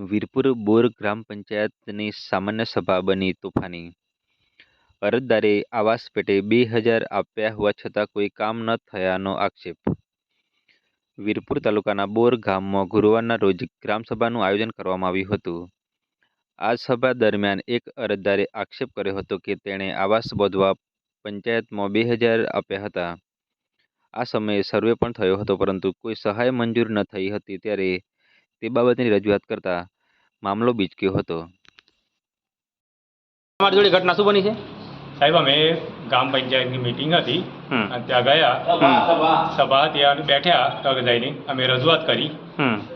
વીરપુર બોર ગ્રામ પંચાયતની સામાન્ય સભા બની તોફાની. અરજદારે આવાસ પેટે બે હજાર આપ્યા હોવા છતાં કોઈ કામ ન થયાનો આક્ષેપ. વીરપુર તાલુકાના બોર ગામમાં ગુરુવારના રોજ ગ્રામસભાનું આયોજન કરવામાં આવ્યું હતું. આ સભા દરમિયાન એક અરજદારે આક્ષેપ કર્યો હતો કે તેણે આવાસ બોધવા પંચાયતમાં બે હજાર આપ્યા હતા. આ સમયે સર્વે પણ થયો હતો, પરંતુ કોઈ સહાય મંજૂર ન થઈ હતી ત્યારે તે બાબતની રજૂઆત કરતા મામલો બીચક્યો હતો. તમારી જોડે ઘટના શું બની છે? સાહેબ અમે ગામ પંચાયતની મિટિંગ હતી. અને ત્યાં ગયા. સભા ત્યાં બેઠ્યા તગ જઈને. અમે રજૂઆત કરી.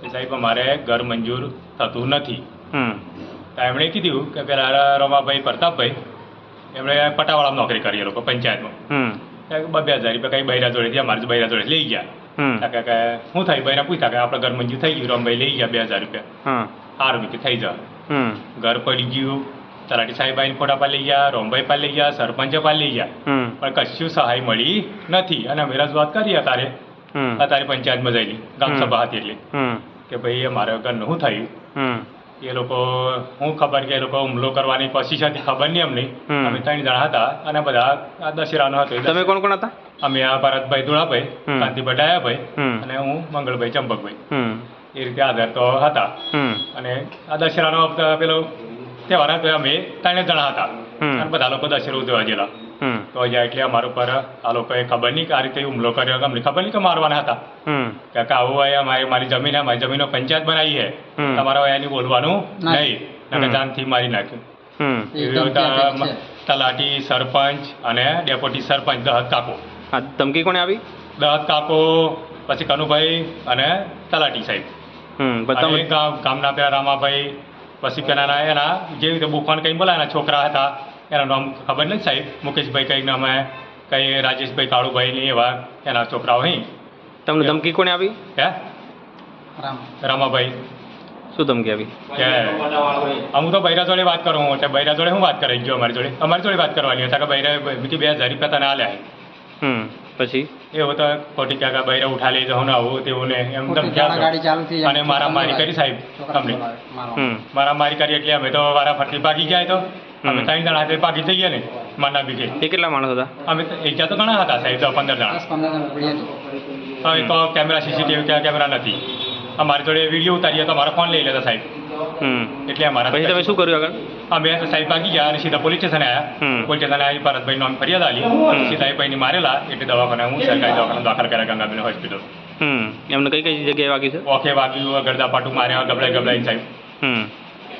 કે સાહેબ અમારે ઘર મંજૂર થતું નથી. એમણે કીધું કે પેલા રમાભાઈ પ્રતાપભાઈ એમણે પટાવાળામાં નોકરી કરી એ લોકો પંચાયતમાં. હમ ત્યાં બે હજાર રૂપિયા કઈ બૈરા જોડે ત્યાં મારે બૈરા જોડે લઈ ગયા. કે શું થાય બૈરા પૂછતા કે આપણે ઘર મંજૂર થઈ ગયું રમભાઈ લઈ ગયા બે હજાર રૂપિયા. સારું કે થઈ જા ઘર પડી ગયું તલાટી સાહેબ આવીને ફોટા પા લઈ ગયા રોમભાઈ પા લઈ ગયા સરપંચે પા લઈ ગયા. પણ કશું સહાય મળી નથી. અને અમે રજૂઆત કરી અત્યારે. અત્યારે પંચાયતમાં જઈને ગામ. સભા હતી એટલે. કે ભાઈ અમારે ઘરનું શું થયું? એ લોકો હું ખબર કે એ લોકો હુમલો કરવાની કોશિશ હતી ખબર નહીં અમને. અમે ત્રણ જણા હતા અને બધા આ દશેરાનો હતો. તમે કોણ કોણ હતા? અમે આ ભરતભાઈ ધુળાભાઈ. કાંતિભાઈ ડાયાભાઈ. અને હું મંગળભાઈ ચંપકભાઈ. એ રીતે આધાર તો હતા. અને આ દશેરાનો પેલો તહેવાર હતો અમે ત્રણે જણા હતા. અને બધા લોકો દશેરો ઉજવવા ગયેલા. તો અહીંયા એટલે અમારા ઉપર આ લોકોએ ખબર નહીં કે આ રીતે હુમલો કર્યો અમને ખબર નહીં કે મારવાના હતા. કે આવું અહીંયા મારી મારી જમીન મારી જમીનો પંચાયત બનાવી છે. તમારે એની બોલવાનું નહીં. અને જાનથી મારી નાખ્યું. તલાટી સરપંચ અને ડેપ્યુટી સરપંચ દહત કાકો. ધમકી કોણે આવી દહત કાકો પછી કનુભાઈ અને તલાટી સાહેબ. ગામના પેલા રામાભાઈ પછી પેલા એના જેવી રીતે બુફાન કઈ બોલાય છોકરા હતા. એના નામ ખબર નથી સાહેબ. મુકેશભાઈ કંઈક નામે કંઈ રાજેશભાઈ કાળુભાઈ ને એવા એના છોકરાઓ અહીં તમને ધમકી કોણે આવી હે? રમાભાઈ. શું ધમકી આવી હું તો બૈરા જોડે વાત કરું એટલે બૈરા જોડે હું વાત કરી જો અમારી જોડે? અમારી જોડે વાત કરવાની હતા કે બૈરા બીજી બે હજાર રૂપિયા તને આલ્યા હમ પછી? એવું તો ખોટી ક્યાં બૈરા ઉઠા લઈ જાઉં ને આવું તેવું ને એમ ધમકી. અને મારા મારી કરી સાહેબ તમને મારા. મારી કરી એટલે અમે તો વારા ફરતી ભાગી ગયા તો. અમે હમ. ત્રણ જણા હાથે ભાગી જઈએ ને માના બીજે. એ કેટલા માણસ હતા? અમે તો એકા તો ઘણા હતા સાહેબ તો પંદર જણા. દસ પંદર જણ. હવે તો કેમેરા સીસીટીવી કેમેરા નથી. અમારી જોડે વીડિયો ઉતારીએ તો અમારો ફોન લઈ લેતા સાહેબ. હમ. એટલે અમારા પછી તમે શું કર્યું આગળ? અમે સાહેબ ભાગી ગયા અને સીધા પોલીસ સ્ટેશન આવ્યા પોલીસ સ્ટેશન આવી ભરતભાઈ નામ ફરિયાદ આલી. સીધા એ ભાઈને મારેલા એટલે દવાખાના હું સરકારી દવાખાના દાખલ કર્યા ગંગાબેન હોસ્પિટલ હમ. એમને કઈ કઈ જગ્યાએ વાગ્યું છે? ઓખે વાગ્યું ગરદા પાટું માર્યા ગબડાઈ ગબડાઈ સાહેબ. હમ.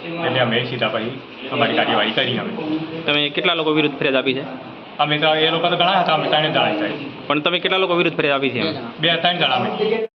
એટલે અમે સીધા પછી અમારી કાર્યવાહી કરી અમે તમે કેટલા લોકો વિરુદ્ધ ફરિયાદ આપી છે? અમે તો એ લોકો તો ઘણા હતા અમે ત્રણે જણા પણ તમે કેટલા લોકો વિરુદ્ધ ફરિયાદ આપી છે બે બે ત્રણ જણા અમે.